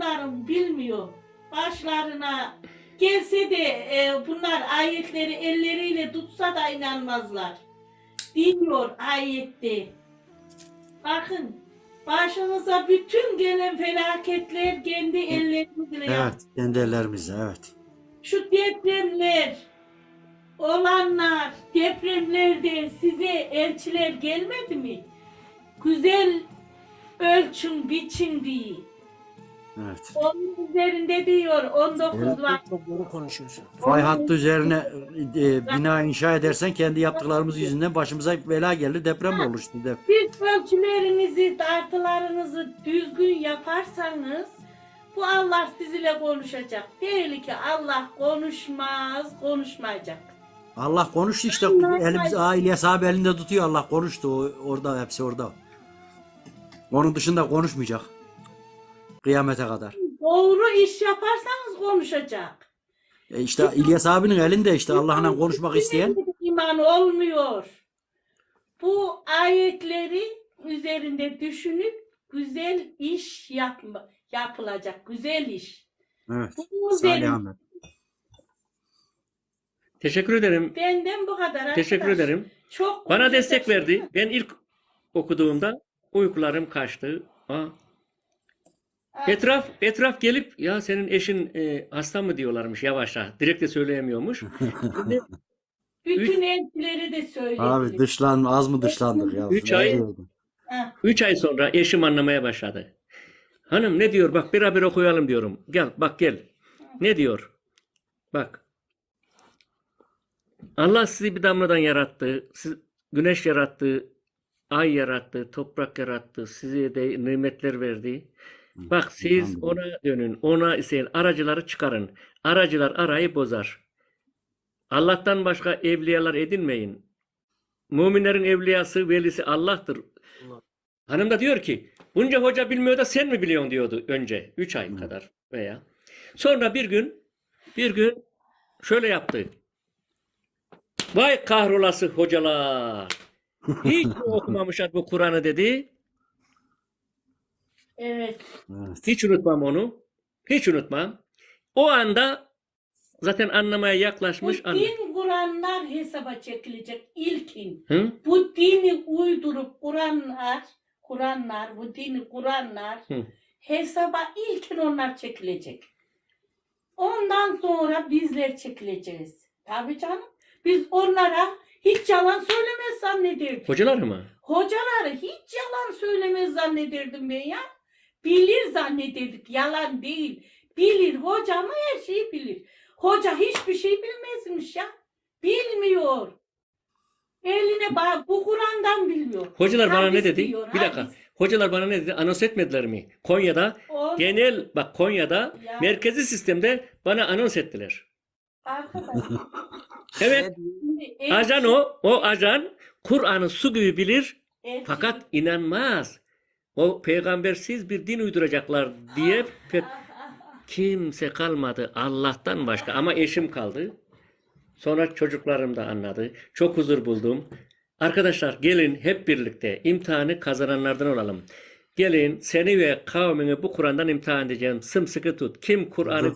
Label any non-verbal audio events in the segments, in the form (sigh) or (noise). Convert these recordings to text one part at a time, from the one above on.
bunların bilmiyor. Başlarına gelse de e, bunlar ayetleri elleriyle tutsa da inanmazlar. Diyor ayette. Bakın başınıza bütün gelen felaketler kendi ellerimizle. Evet, kendi ellerimizle evet. Şu depremler olanlar depremlerde size elçiler gelmedi mi? Güzel ölçün biçin diye. Evet. Onun üzerinde diyor 19 Evet. var. Çok doğru konuşuyorsun. Fay hattı üzerine e, bina inşa edersen kendi yaptıklarımız yüzünden başımıza bela gelir, deprem oluştu. De. Siz ölçülerinizi, tartılarınızı düzgün yaparsanız bu Allah sizinle konuşacak. Değil ki Allah konuşmaz, konuşmayacak. Allah konuştu işte elimiz aile sahibi elinde tutuyor Allah konuştu orada hepsi orada. Onun dışında konuşmayacak. Kıyamete kadar. Doğru iş yaparsanız konuşacak. E işte İlyas abinin elinde işte Allah'la konuşmak isteyen. iman olmuyor. Bu ayetleri üzerinde düşünüp güzel iş yapma, yapılacak. Güzel iş. Evet. Bu Salih üzerinde Ahmet. Teşekkür ederim. benden bu kadar. Teşekkür arkadaş. ederim. Çok Bana destek verdi. Ben ilk okuduğumda uykularım kaçtı. Aa, etraf etraf gelip ya senin eşin e, hasta mı diyorlarmış yavaşça. Direkt de söyleyemiyormuş. Şimdi (laughs) Bütün elçileri de söyledi. Abi dışlan az mı dışlandık ya? Üç ay-? Ha, Üç ay sonra eşim anlamaya başladı. Hanım ne diyor? Bak beraber okuyalım diyorum. Gel bak gel. Ne diyor? Bak. Allah sizi bir damladan yarattı. Siz, güneş yarattı. Ay yarattı. Toprak yarattı. Size de nimetler verdi. Bak siz ona dönün. Ona isteyin. Aracıları çıkarın. Aracılar arayı bozar. Allah'tan başka evliyalar edinmeyin. Müminlerin evliyası, velisi Allah'tır. Hanım da diyor ki bunca hoca bilmiyor da sen mi biliyorsun diyordu önce. Üç ay kadar veya. Sonra bir gün bir gün şöyle yaptı. Vay kahrolası hocalar. Hiç (laughs) okumamışlar bu Kur'an'ı dedi. Evet. Evet. Hiç unutmam onu. Hiç unutmam. O anda zaten anlamaya Bu yaklaşmış. anladı. din Kur'anlar hesaba çekilecek ilkin. Hı? Bu dini uydurup Kur'anlar, Kur'anlar, bu dini Kur'anlar Hı. hesaba ilkin onlar çekilecek. Ondan sonra bizler çekileceğiz. Tabii canım. Biz onlara hiç yalan söylemez zannederdik. Hocalar mı? Hocaları hiç yalan söylemez zannederdim ben ya. Bilir zannederdik. Yalan değil. Bilir. Hoca mı her şeyi bilir. Hoca hiçbir şey bilmezmiş ya. Bilmiyor. Eline bak bu Kur'an'dan bilmiyor. Hocalar bana ne Hadis dedi? diyor, Bir dakika. hadis. Hocalar bana ne dedi? Anons etmediler mi? Konya'da O- genel bak Konya'da Ya. merkezi sistemde bana anons ettiler. Arkadaş, Evet. Ajan o. O ajan Kur'an'ı su gibi bilir el- fakat inanmaz. O peygambersiz bir din uyduracaklar diye kimse kalmadı Allah'tan başka ama eşim kaldı. Sonra çocuklarım da anladı. Çok huzur buldum. Arkadaşlar gelin hep birlikte imtihanı kazananlardan olalım. Gelin seni ve kavmini bu Kur'an'dan imtihan edeceğim. Sımsıkı tut. Kim Kur'an'ı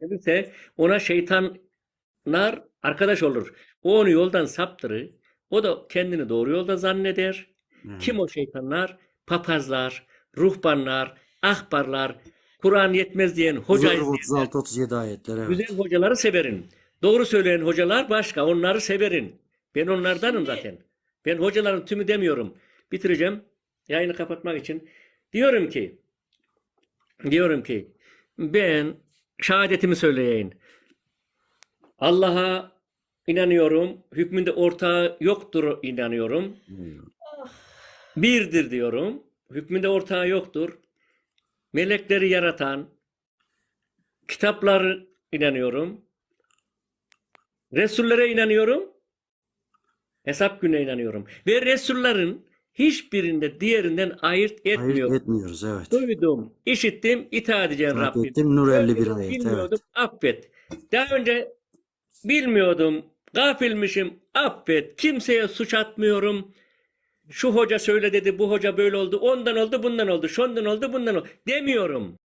gelirse ona şeytanlar arkadaş olur. O onu yoldan saptırır. O da kendini doğru yolda zanneder. Evet. Kim o şeytanlar? Papazlar, ruhbanlar, ahbarlar, Kur'an yetmez diyen hoca Huzur 36 37 ayetler evet. Güzel hocaları severin. Doğru söyleyen hocalar başka. Onları severin. Ben onlardanım zaten. Ben hocaların tümü demiyorum. Bitireceğim. Yayını kapatmak için. Diyorum ki diyorum ki ben şehadetimi söyleyeyim. Allah'a inanıyorum. Hükmünde ortağı yoktur inanıyorum. Birdir diyorum. Hükmünde ortağı yoktur. Melekleri yaratan, kitapları inanıyorum. Resullere inanıyorum. Hesap gününe inanıyorum. Ve Resullerin hiçbirinde diğerinden ayırt etmiyor. etmiyoruz evet. Duydum, işittim, itaat edeceğim İtaat Rabbim. ettim, Nur 51 Görmedim, ayet, Bilmiyordum, affet. Daha önce bilmiyordum, gafilmişim, affet. Kimseye suç atmıyorum. Şu hoca şöyle dedi, bu hoca böyle oldu, ondan oldu, bundan oldu, şundan oldu, bundan oldu demiyorum.